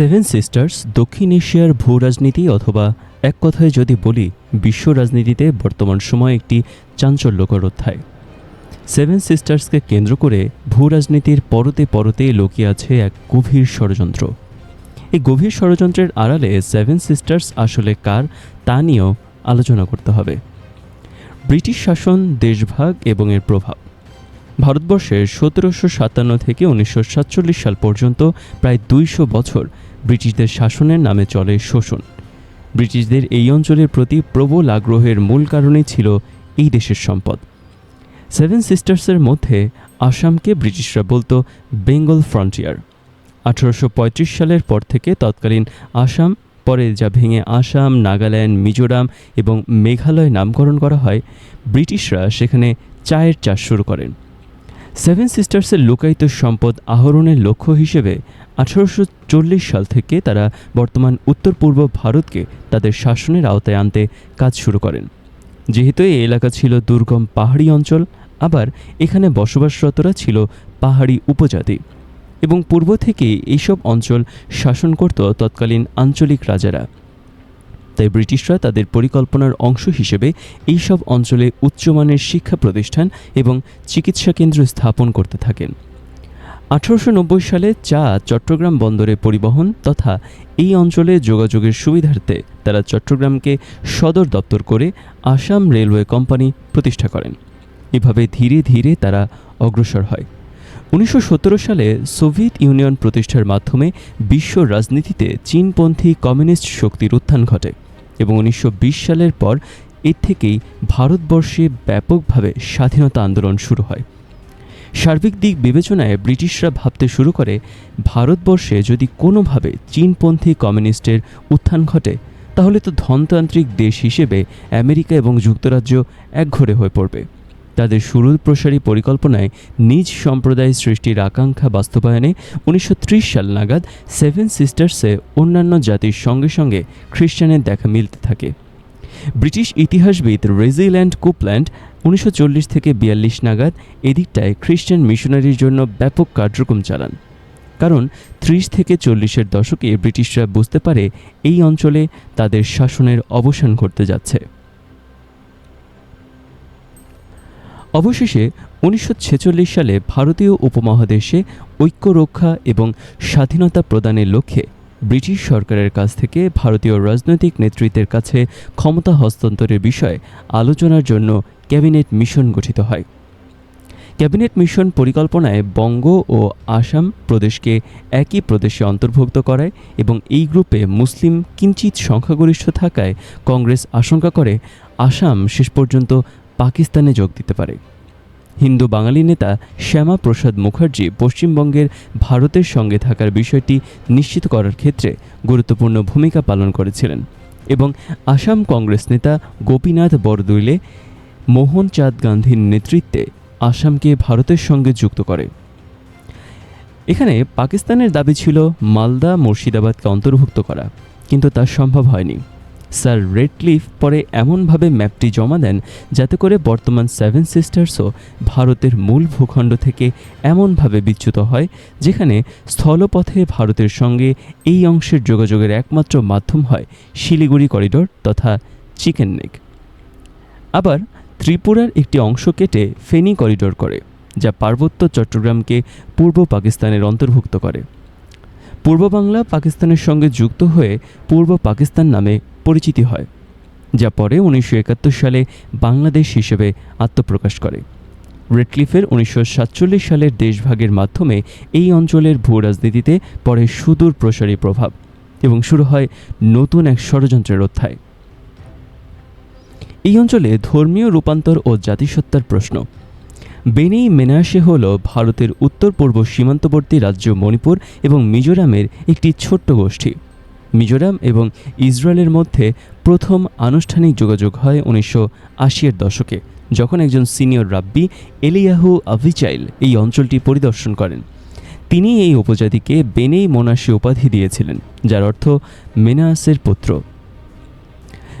Seven sisters দক্ষিণ এশিয়ার ভূ রাজনীতি অথবা এক কথায় যদি বলি, বিশ্ব রাজনীতিতে বর্তমান সময়ে একটি চাঞ্চল্যকর অধ্যায়। সেভেন সিস্টার্সকে কেন্দ্র করে ভূ রাজনীতির পরতে পরতে লুকিয়ে আছে এক গভীর ষড়যন্ত্র। এই গভীর ষড়যন্ত্রের আড়ালে সেভেন সিস্টার্স আসলে কার, তা নিয়েও আলোচনা করতে হবে। ব্রিটিশ শাসন, দেশভাগ এবং এর প্রভাব। ভারতবর্ষের সতেরোশো সাতান্ন থেকে উনিশশো সাতচল্লিশ সাল পর্যন্ত প্রায় দুইশো বছর ব্রিটিশদের শাসনের নামে চলে শোষণ। ব্রিটিশদের এই অঞ্চলের প্রতি প্রবল আগ্রহের মূল কারণই ছিল এই দেশের সম্পদ। সেভেন সিস্টার্সের মধ্যে আসামকে ব্রিটিশরা বলতো বেঙ্গল ফ্রন্টিয়ার আঠারোশো পঁয়ত্রিশ সালের পর থেকে তৎকালীন আসাম, পরে যা ভেঙে আসাম, নাগাল্যান্ড, মিজোরাম এবং মেঘালয় নামকরণ করা হয়, ব্রিটিশরা সেখানে চায়ের চাষ শুরু করেন। সেভেন সিস্টার্সের লোকায়িত সম্পদ আহরণের লক্ষ্য হিসেবে আঠারোশো চল্লিশ সাল থেকে তারা বর্তমান উত্তর পূর্ব ভারতকে তাদের শাসনের আওতায় আনতে কাজ শুরু করেন। যেহেতু এই এলাকা ছিল দুর্গম পাহাড়ি অঞ্চল, আবার এখানে বসবাসরতরা ছিল পাহাড়ি উপজাতি এবং পূর্ব থেকে এইসব অঞ্চল শাসন করত তৎকালীন আঞ্চলিক রাজারা। তাই ব্রিটিশরা তাদের পরিকল্পনার অংশ হিসেবে এইসব অঞ্চলে উচ্চমানের শিক্ষা প্রতিষ্ঠান এবং চিকিৎসা কেন্দ্র স্থাপন করতে থাকেন। আঠারোশো নব্বই সালে চা চট্টগ্রাম বন্দরে পরিবহন তথা এই অঞ্চলে যোগাযোগের সুবিধার্থে তারা চট্টগ্রামকে সদর দপ্তর করে আসাম রেলওয়ে কোম্পানি প্রতিষ্ঠা করেন। এভাবে ধীরে ধীরে তারা অগ্রসর হয়। উনিশশো সতেরো সালে সোভিয়েত ইউনিয়ন প্রতিষ্ঠার মাধ্যমে বিশ্ব রাজনীতিতে চীনপন্থী কমিউনিস্ট শক্তির উত্থান ঘটে এবং উনিশশো বিশ সালের পর এর থেকেই ভারতবর্ষে ব্যাপকভাবে স্বাধীনতা আন্দোলন শুরু হয়। সার্বিক দিক বিবেচনায় ব্রিটিশরা ভাবতে শুরু করে, ভারতবর্ষে যদি কোনোভাবে চীনপন্থী কমিউনিস্টের উত্থান ঘটে, তাহলে তো ধনতান্ত্রিক দেশ হিসেবে আমেরিকা এবং যুক্তরাজ্য একঘরে হয়ে পড়বে। তাদের সুরুল প্রসারী পরিকল্পনায় নিজ সম্প্রদায় সৃষ্টির আকাঙ্ক্ষা বাস্তবায়নে উনিশশো ত্রিশ সাল নাগাদ সেভেন সিস্টার্সে অন্যান্য জাতির সঙ্গে সঙ্গে খ্রিস্টানের দেখা মিলতে থাকে। ব্রিটিশ ইতিহাসবিদ রেজিল্যান্ড কুপল্যান্ড উনিশশো চল্লিশ থেকে বিয়াল্লিশ নাগাদ এদিকটায় খ্রিস্টান মিশনারির জন্য ব্যাপক কার্যক্রম চালান। কারণ ত্রিশ থেকে চল্লিশের দশকে ব্রিটিশরা বুঝতে পারে এই অঞ্চলে তাদের শাসনের অবসান ঘটতে যাচ্ছে। অবশেষে উনিশশো ছেচল্লিশ সালে ভারতীয় উপমহাদেশে ঐক্য রক্ষা এবং স্বাধীনতা প্রদানের লক্ষ্যে ব্রিটিশ সরকারের কাছ থেকে ভারতীয় রাজনৈতিক নেতৃত্বের কাছে ক্ষমতা হস্তান্তরের বিষয়ে আলোচনার জন্য ক্যাবিনেট মিশন গঠিত হয়। ক্যাবিনেট মিশন পরিকল্পনায় বঙ্গ ও আসাম প্রদেশকে একই প্রদেশে অন্তর্ভুক্ত করায় এবং এই গ্রুপে মুসলিম কিঞ্চিত সংখ্যাগরিষ্ঠ থাকায় কংগ্রেস আশঙ্কা করে আসাম শেষ পর্যন্ত পাকিস্তানে যোগ দিতে পারে। হিন্দু বাঙালি নেতা শ্যামা প্রসাদ মুখার্জি পশ্চিমবঙ্গের ভারতের সঙ্গে থাকার বিষয়টি নিশ্চিত করার ক্ষেত্রে গুরুত্বপূর্ণ ভূমিকা পালন করেছিলেন এবং আসাম কংগ্রেস নেতা গোপীনাথ বরদৈলে মোহন চাঁদ গান্ধীর নেতৃত্বে আসামকে ভারতের সঙ্গে যুক্ত করে। এখানে পাকিস্তানের দাবি ছিল মালদা মুর্শিদাবাদকে অন্তর্ভুক্ত করা, কিন্তু তা সম্ভব হয়নি। স্যার রেডক্লিফ পরে এমনভাবে ম্যাপটি জমা দেন যাতে করে বর্তমান সেভেন সিস্টার্সও ভারতের মূল ভূখণ্ড থেকে এমনভাবে বিচ্যুত হয়, যেখানে স্থলপথে ভারতের সঙ্গে এই অংশের যোগাযোগের একমাত্র মাধ্যম হয় শিলিগুড়ি করিডোর তথা চিকেন নেক আবার ত্রিপুরার একটি অংশ কেটে ফেনী করিডোর করে, যা পার্বত্য চট্টগ্রামকে পূর্ব পাকিস্তানের অন্তর্ভুক্ত করে। পূর্ব বাংলা পাকিস্তানের সঙ্গে যুক্ত হয়ে পূর্ব পাকিস্তান নামে পরিচিতি হয়, যা পরে উনিশশো একাত্তর সালে বাংলাদেশ হিসেবে আত্মপ্রকাশ করে। রেডক্লিফের উনিশশো সাতচল্লিশ সালের দেশভাগের মাধ্যমে এই অঞ্চলের ভূ রাজনীতিতে পরে সুদূর প্রসারী প্রভাব এবং শুরু হয় নতুন এক ষড়যন্ত্রের অধ্যায়। এই অঞ্চলে ধর্মীয় রূপান্তর ও জাতিসত্তার প্রশ্ন। বেনেই মেনাসে হল ভারতের উত্তর পূর্ব সীমান্তবর্তী রাজ্য মণিপুর এবং মিজোরামের একটি ছোট্ট গোষ্ঠী। মিজোরাম এবং ইসরায়েলের মধ্যে প্রথম আনুষ্ঠানিক যোগাযোগ হয় উনিশশো আশির দশকে, যখন একজন সিনিয়র রাব্বি এলিয়াহু আভিচাইল এই অঞ্চলটি পরিদর্শন করেন। তিনি এই উপজাতিকে বেনেই মোনাসি উপাধি দিয়েছিলেন, যার অর্থ মেনাসের পুত্র।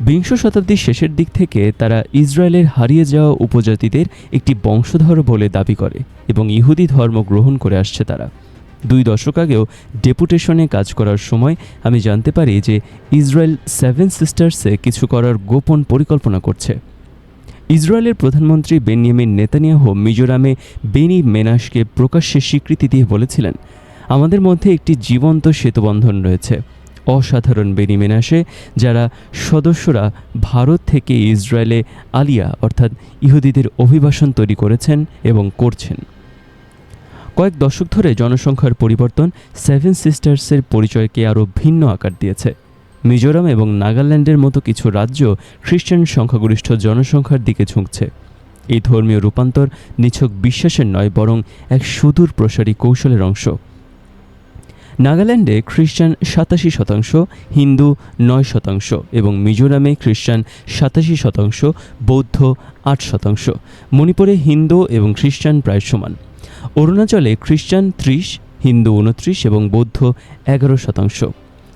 বিংশ শতাব্দীর শেষের দিক থেকে তারা ইসরায়েলের হারিয়ে যাওয়া উপজাতিদের একটি বংশধর বলে দাবি করে এবং ইহুদি ধর্ম গ্রহণ করে আসছে তারা। দুই দশক আগেও ডেপুটেশনে কাজ করার সময় আমি জানতে পারি যে ইসরায়েল সেভেন সিস্টার্সে কিছু করার গোপন পরিকল্পনা করছে। ইসরায়েলের প্রধানমন্ত্রী বেনিয়ামিন নেতানিয়াহু মিজোরামে বেনি মেনাসকে প্রকাশ্যে স্বীকৃতি দিয়ে বলেছিলেন, আমাদের মধ্যে একটি জীবন্ত সেতুবন্ধন রয়েছে। অসাধারণ বেনি মেনাসে, যারা সদস্যরা ভারত থেকে ইসরায়েলে আলিয়া, অর্থাৎ ইহুদিদের অভিবাসন তৈরি করেছেন এবং করছেন। কয়েক দশক ধরে জনসংখ্যার পরিবর্তন সেভেন সিস্টার্সের পরিচয়কে আরও ভিন্ন আকার দিয়েছে। মিজোরাম এবং নাগাল্যান্ডের মতো কিছু রাজ্য খ্রিস্টান সংখ্যাগরিষ্ঠ জনসংখ্যার দিকে ঝুঁকছে। এই ধর্মীয় রূপান্তর নিছক বিশ্বাসের নয়, বরং এক সুদূর প্রসারী কৌশলের অংশ। নাগাল্যান্ডে খ্রিস্টান সাতাশি শতাংশ, হিন্দু নয় শতাংশ এবং মিজোরামে খ্রিস্টান সাতাশি শতাংশ, বৌদ্ধ আট শতাংশ। মণিপুরে হিন্দু এবং খ্রিস্টান প্রায় সমান। অরুণাচলে খ্রিস্টান ত্রিশ, হিন্দু উনত্রিশ এবং বৌদ্ধ এগারো শতাংশ।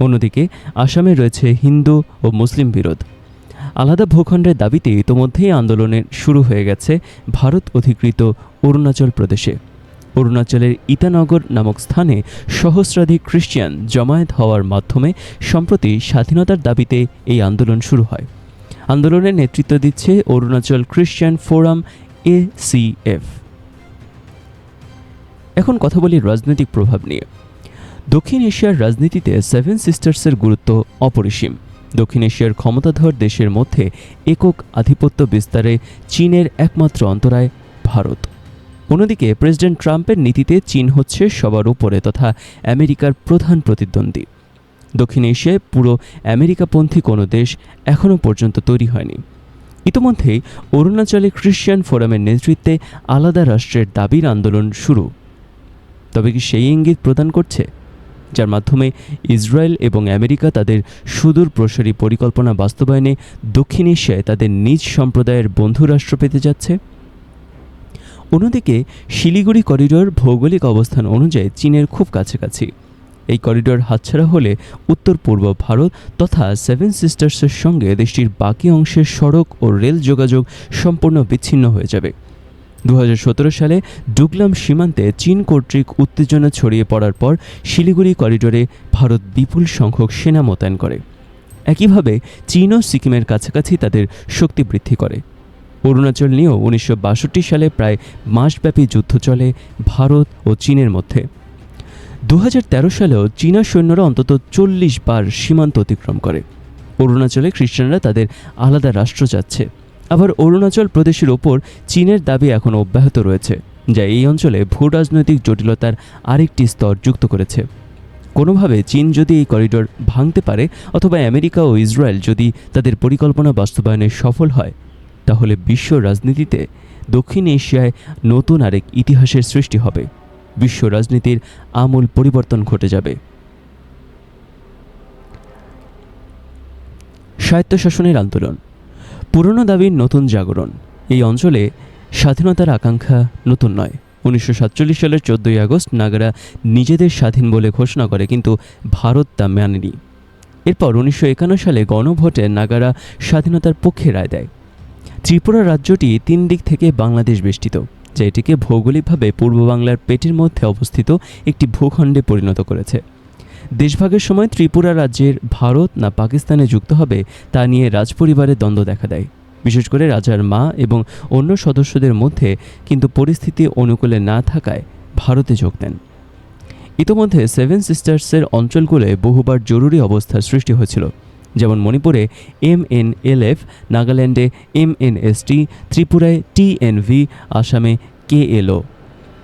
অন্যদিকে আসামে রয়েছে হিন্দু ও মুসলিম বিরোধ। আলাদা ভূখণ্ডের দাবিতে ইতোমধ্যেই আন্দোলনের শুরু হয়ে গেছে ভারত অধিকৃত অরুণাচল প্রদেশে। অরুণাচলের ইতানগর নামক স্থানে সহস্রাধিক খ্রিস্টিয়ান জমায়েত হওয়ার মাধ্যমে সম্প্রতি স্বাধীনতার দাবিতে এই আন্দোলন শুরু হয়। আন্দোলনের নেতৃত্ব দিচ্ছে অরুণাচল খ্রিস্টিয়ান ফোরাম এসিএফ এখন কথা বলি রাজনৈতিক প্রভাব নিয়ে। দক্ষিণ এশিয়ার রাজনীতিতে সেভেন সিস্টার্সের গুরুত্ব অপরিসীম। দক্ষিণ এশিয়ার ক্ষমতাধর দেশের মধ্যে একক আধিপত্য বিস্তারে চীনের একমাত্র অন্তরায় ভারত। অন্যদিকে প্রেসিডেন্ট ট্রাম্পের নীতিতে চীন হচ্ছে সবার উপরে তথা আমেরিকার প্রধান প্রতিদ্বন্দ্বী। দক্ষিণ এশিয়ায় পুরো আমেরিকাপন্থী কোনো দেশ এখনও পর্যন্ত তৈরি হয়নি। ইতোমধ্যেই অরুণাচলে খ্রিশ্চান ফোরামের নেতৃত্বে আলাদা রাষ্ট্রের দাবির আন্দোলন শুরু। তবে কি সেই ইঙ্গিত প্রদান করছে? যার মাধ্যমে ইসরায়েল এবং আমেরিকা তাদের সুদূর প্রসারী পরিকল্পনা বাস্তবায়নে দক্ষিণ এশিয়ায় তাদের নিজ সম্প্রদায়ের বন্ধু রাষ্ট্র পেতে যাচ্ছে? অন্যদিকে, শিলিগুড়ি করিডোর ভৌগোলিক অবস্থান অনুযায়ী চীনের খুব কাছাকাছি। এই করিডোর হাতছাড়া হলে উত্তর পূর্ব ভারত তথা সেভেন সিস্টার্সের সঙ্গে দেশটির বাকি অংশের সড়ক ও রেল যোগাযোগ সম্পূর্ণ বিচ্ছিন্ন হয়ে যাবে। দু হাজার সতেরো সালে ডুগলাম সীমান্তে চীন কর্তৃক উত্তেজনা ছড়িয়ে পড়ার পর শিলিগুড়ি করিডোরে ভারত বিপুল সংখ্যক সেনা মোতায়েন করে। একইভাবে চীনও সিকিমের কাছাকাছি তাদের শক্তি বৃদ্ধি করে। অরুণাচল নিয়েও উনিশশো বাষট্টি সালে প্রায় মাসব্যাপী যুদ্ধ চলে ভারত ও চীনের মধ্যে। দু হাজার তেরো সালেও চীনা সৈন্যরা অন্তত চল্লিশ বার সীমান্ত অতিক্রম করে। অরুণাচলে খ্রিস্টানরা তাদের আলাদা রাষ্ট্র চাচ্ছে। আবার অরুণাচল প্রদেশের ওপর চীনের দাবি এখনও অব্যাহত রয়েছে, যা এই অঞ্চলে ভূ রাজনৈতিক জটিলতার আরেকটি স্তর যুক্ত করেছে। কোনোভাবে চীন যদি এই করিডোর ভাঙতে পারে অথবা আমেরিকা ও ইসরায়েল যদি তাদের পরিকল্পনা বাস্তবায়নে সফল হয়, তাহলে বিশ্ব রাজনীতিতে দক্ষিণ এশিয়ায় নতুন আরেক ইতিহাসের সৃষ্টি হবে। বিশ্ব রাজনীতির আমূল পরিবর্তন ঘটে যাবে। স্বায়ত্তশাসনের আন্দোলন পুরনো দাবির নতুন জাগরণ। এই অঞ্চলে স্বাধীনতার আকাঙ্ক্ষা নতুন নয়। উনিশশো সাতচল্লিশ সালের চোদ্দোই আগস্ট নাগারা নিজেদের স্বাধীন বলে ঘোষণা করে, কিন্তু ভারত তা মানেনি। এরপর উনিশশো একান্ন সালে গণভোটে নাগারা স্বাধীনতার পক্ষে রায় দেয়। ত্রিপুরা রাজ্যটি তিন দিক থেকে বাংলাদেশ বেষ্টিত, যা এটিকে ভৌগোলিকভাবে পূর্ব বাংলার পেটের মধ্যে অবস্থিত একটি ভূখণ্ডে পরিণত করেছে। দেশভাগের সময় ত্রিপুরা রাজ্যের ভারত না পাকিস্তানে যুক্ত হবে, তা নিয়ে রাজপরিবারের দ্বন্দ্ব দেখা দেয়। বিশেষ করে রাজার মা এবং অন্য সদস্যদের মধ্যে কিন্তু পরিস্থিতি অনুকূলে না থাকায় ভারতে যোগ দেন। ইতোমধ্যে সেভেন সিস্টার্সের অঞ্চলগুলোয় বহুবার জরুরি অবস্থার সৃষ্টি হয়েছিল। যেমন মণিপুরে এম এন এল এফ, নাগাল্যান্ডে এম এন এস টি, ত্রিপুরায় টিএনভি আসামে কেএলও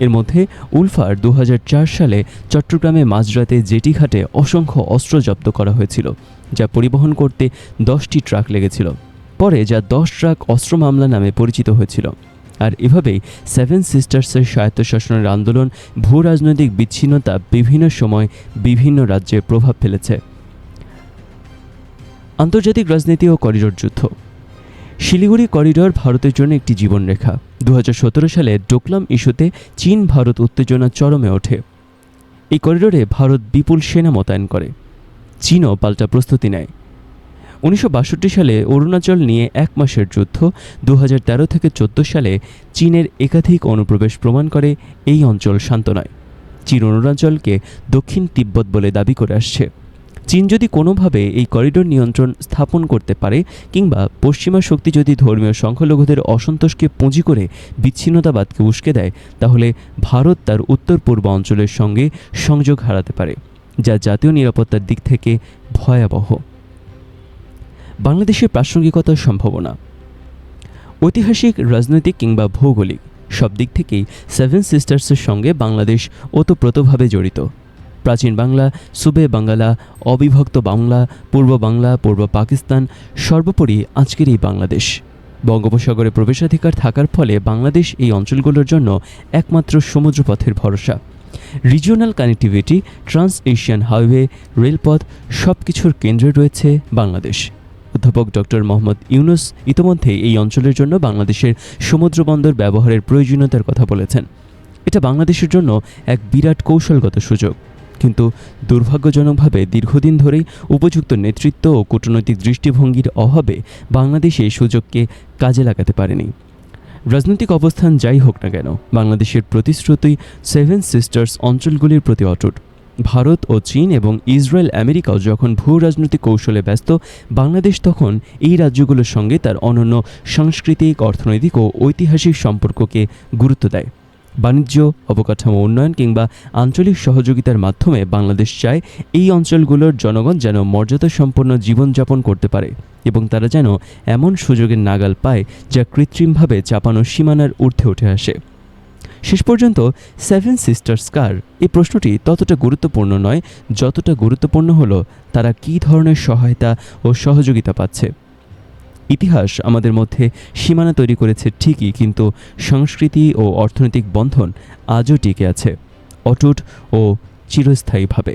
এর মধ্যে উলফার দু হাজার চার সালে চট্টগ্রামে মাঝরাতে জেটি ঘাটে অসংখ্য অস্ত্র জব্দ করা হয়েছিল, যা পরিবহন করতে দশটি ট্রাক লেগেছিল। পরে যা দশ ট্রাক অস্ত্র মামলা নামে পরিচিত হয়েছিল। আর এভাবেই সেভেন সিস্টার্সের স্বায়ত্তশাসনের আন্দোলন ভূ রাজনৈতিক বিচ্ছিন্নতা বিভিন্ন সময় বিভিন্ন রাজ্যে প্রভাব ফেলেছে। আন্তর্জাতিক রাজনীতি ও করিডোর যুদ্ধ। শিলিগুড়ি করিডোর ভারতের জন্য একটি জীবনরেখা। দু হাজার সতেরো সালে ডোকলাম ইস্যুতে চীন, ভারত উত্তেজনা চরমে ওঠে। এই করিডোরে ভারত বিপুল সেনা মোতায়েন করে। চীনও পাল্টা প্রস্তুতি নেয়। উনিশশো বাষট্টি সালে অরুণাচল নিয়ে এক মাসের যুদ্ধ দু হাজার তেরো থেকে চোদ্দ সালে চীনের একাধিক অনুপ্রবেশ প্রমাণ করে এই অঞ্চল শান্ত নয়। চীন অরুণাচলকে দক্ষিণ তিব্বত বলে দাবি করে আসছে। চীন যদি কোনোভাবে এই করিডোর নিয়ন্ত্রণ স্থাপন করতে পারে, কিংবা পশ্চিমা শক্তি যদি ধর্মীয় সংখ্যালঘুদের অসন্তোষকে পুঁজি করে বিচ্ছিন্নতাবাদকে উস্কে দেয়, তাহলে ভারত তার উত্তর পূর্ব অঞ্চলের সঙ্গে সংযোগ হারাতে পারে, যা জাতীয় নিরাপত্তার দিক থেকে ভয়াবহ। বাংলাদেশের প্রাসঙ্গিকতার সম্ভাবনা। ঐতিহাসিক, রাজনৈতিক কিংবা ভৌগোলিক সব দিক থেকেই সেভেন সিস্টার্সের সঙ্গে বাংলাদেশ ওতপ্রোতভাবে জড়িত। প্রাচীন বাংলা, সুবে বাংলা, অবিভক্ত বাংলা, পূর্ব বাংলা, পূর্ব পাকিস্তান, সর্বোপরি আজকের এই বাংলাদেশ। বঙ্গোপসাগরে প্রবেশাধিকার থাকার ফলে বাংলাদেশ এই অঞ্চলগুলোর জন্য একমাত্র সমুদ্রপথের ভরসা। Regional connectivity trans Asian highway, রেলপথ সব কিছুর কেন্দ্রে রয়েছে বাংলাদেশ। অধ্যাপক ডক্টর মোহাম্মদ ইউনুস ইতোমধ্যে এই অঞ্চলের জন্য বাংলাদেশের সমুদ্র বন্দর ব্যবহারের প্রয়োজনীয়তার কথা বলেছেন। এটা বাংলাদেশের জন্য এক বিরাট কৌশলগত সুযোগ। কিন্তু দুর্ভাগ্যজনকভাবে দীর্ঘদিন ধরেই উপযুক্ত নেতৃত্ব ও কূটনৈতিক দৃষ্টিভঙ্গির অভাবে বাংলাদেশ এই সুযোগকে কাজে লাগাতে পারেনি। রাজনৈতিক অবস্থান যাই হোক না কেন, বাংলাদেশের প্রতিশ্রুতি সেভেন সিস্টার্স অঞ্চলগুলির প্রতি অটুট। ভারত ও চীন এবং ইসরায়েল আমেরিকাও যখন ভূ রাজনৈতিক কৌশলে ব্যস্ত, বাংলাদেশ তখন এই রাজ্যগুলোর সঙ্গে তার অনন্য সাংস্কৃতিক, অর্থনৈতিক ও ঐতিহাসিক সম্পর্ককে গুরুত্ব দেয়। বাণিজ্য, অবকাঠামো উন্নয়ন কিংবা আঞ্চলিক সহযোগিতার মাধ্যমে বাংলাদেশ চায় এই অঞ্চলগুলোর জনগণ যেন মর্যাদা সম্পন্ন জীবনযাপন করতে পারে এবং তারা যেন এমন সুযোগের নাগাল পায় যা কৃত্রিমভাবে চাপানো সীমানার ঊর্ধ্বে উঠে আসে। শেষ পর্যন্ত সেভেন সিস্টার্স কার, এই প্রশ্নটি ততটা গুরুত্বপূর্ণ নয়, যতটা গুরুত্বপূর্ণ হলো তারা কী ধরনের সহায়তা ও সহযোগিতা পাচ্ছে। ইতিহাস আমাদের মধ্যে সীমানা তৈরি করেছে ঠিকই, কিন্তু সংস্কৃতি ও অর্থনৈতিক বন্ধন আজও টিকে আছে, অটুট ও চিরস্থায়ীভাবে।